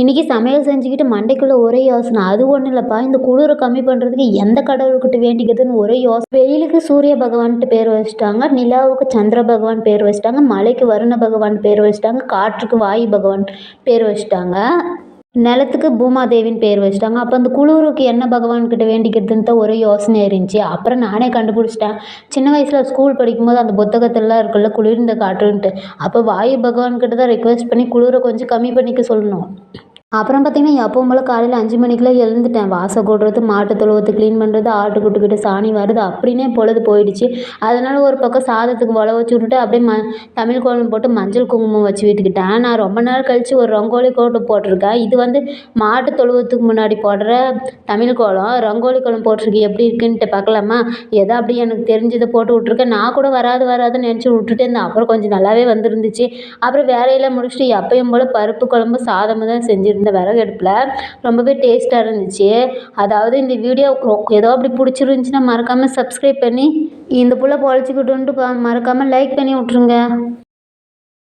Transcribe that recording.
இன்றைக்கி சமையல் செஞ்சுக்கிட்டு மண்டைக்குள்ளே ஒரே யோசனை. அது ஒன்றும் இல்லைப்பா. இந்த குளிரை கம்மி பண்ணுறதுக்கு எந்த கடவுள்கிட்ட வேண்டிக்கிறதுன்னு ஒரே யோசனை. வெயிலுக்கு சூரிய பகவான்ட்டு பேர் வச்சுட்டாங்க. நிலாவுக்கு சந்திர பகவான் பேர் வச்சுட்டாங்க. மலைக்கு வருண பகவான் பேர் வச்சுட்டாங்க. காற்றுக்கு வாயு பகவான் பேர் வச்சுட்டாங்க. நிலத்துக்கு பூமாதேவின்னு பேர் வச்சுட்டாங்க. அப்போ அந்த குளிருக்கு என்ன பகவான்கிட்ட வேண்டிக்கிறதுன்னு தான் ஒரே யோசனையாக இருந்துச்சு. அப்புறம் நானே கண்டுபிடிச்சிட்டேன். சின்ன வயசில் ஸ்கூல் படிக்கும்போது அந்த புத்தகத்திலலாம் இருக்குல்ல குளிர்ந்த காற்றுன்ட்டு. அப்போ வாயு பகவான்கிட்ட தான் ரெக்வெஸ்ட் பண்ணி குளிரை கொஞ்சம் கம்மி பண்ணிக்க சொல்லணும். அப்புறம் பார்த்திங்கன்னா எப்பவும் போல் காலையில் அஞ்சு மணிக்கெலாம் எழுந்துட்டேன். வாசல் கூட்டுறது மாட்டு தொழுவத்து க்ளீன் பண்ணுறது ஆட்டுக்குட்டிக்கிட்ட சாணி வருது அப்படின்னே பொழுது போயிடுச்சு. அதனால் ஒரு பக்கம் சாதத்துக்கு உழ வச்சு விட்டுட்டு அப்படியே ம தமிழ் கோலம் போட்டு மஞ்சள் குங்குமம் வச்சு விட்டுக்கிட்டேன். நான் ரொம்ப நாள் கழித்து ஒரு ரங்கோலி கோட்டு போட்டிருக்கேன். இது வந்து மாட்டு தொழுவத்துக்கு முன்னாடி போடுற தமிழ் கோலம். ரங்கோலி கோலம் போட்டிருக்கு எப்படி இருக்குன்ட்டு பார்க்கலாமா? ஏதோ அப்படியே எனக்கு தெரிஞ்சதை போட்டு விட்ருக்கேன் நான் கூட வராது வராதுன்னு நினச்சி விட்டுட்டே இருந்தேன். அப்புறம் கொஞ்சம் நல்லாவே வந்துருந்துச்சு. அப்புறம் வேலையெல்லாம் முடிச்சுட்டு எப்பயும் போல் பருப்பு குழம்பு சாதமும் தான் இந்த விறகு அடுப்பில் ரொம்பவே டேஸ்ட்டாக இருந்துச்சு. அதாவது இந்த வீடியோ ஏதோ அப்படி பிடிச்சிருந்துச்சின்னா மறக்காமல் சப்ஸ்கிரைப் பண்ணி இந்த புள்ள பொழைச்சிக்கிட்டுன்ட்டு மறக்காமல் லைக் பண்ணி விட்ருங்க